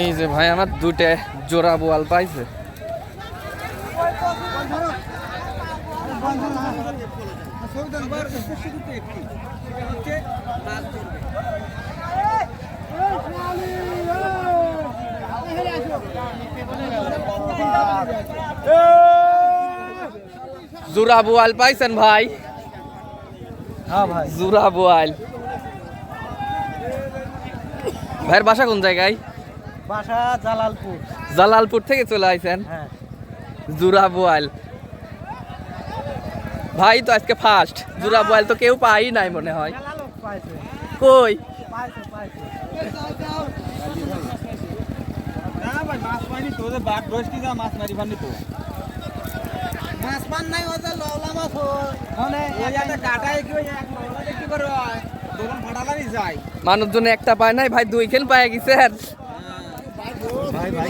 এই যে ভাই আমার দুটে জোড়া বোয়াল পাইছে। জোড়া বোয়াল পাইছেন ভাই? হ্যাঁ ভাই। জোড়া বোয়াল। ভাইয়ের বাসা কোন জায়গায়? বাসা জালালপুর। জালালপুর থেকে চলে আইছেন? হ্যাঁ। জুরা বোয়াল। ভাই তো আজকে ফার্স্ট জুরা বোয়াল তো কেউ পাই নাই মনে হয়। কই? মাছ পাইনি তো যে বাঘ দশটি যা মাছ মারি তো। মাছ পান নাই ওদের লওলা মাছ মানে ওই একটা কাটায় কি এক লওলা ফাটালারই যায় মানুষজন একটা পায় নাই ভাই দুই খেল পায় গেছে ভাই ভাই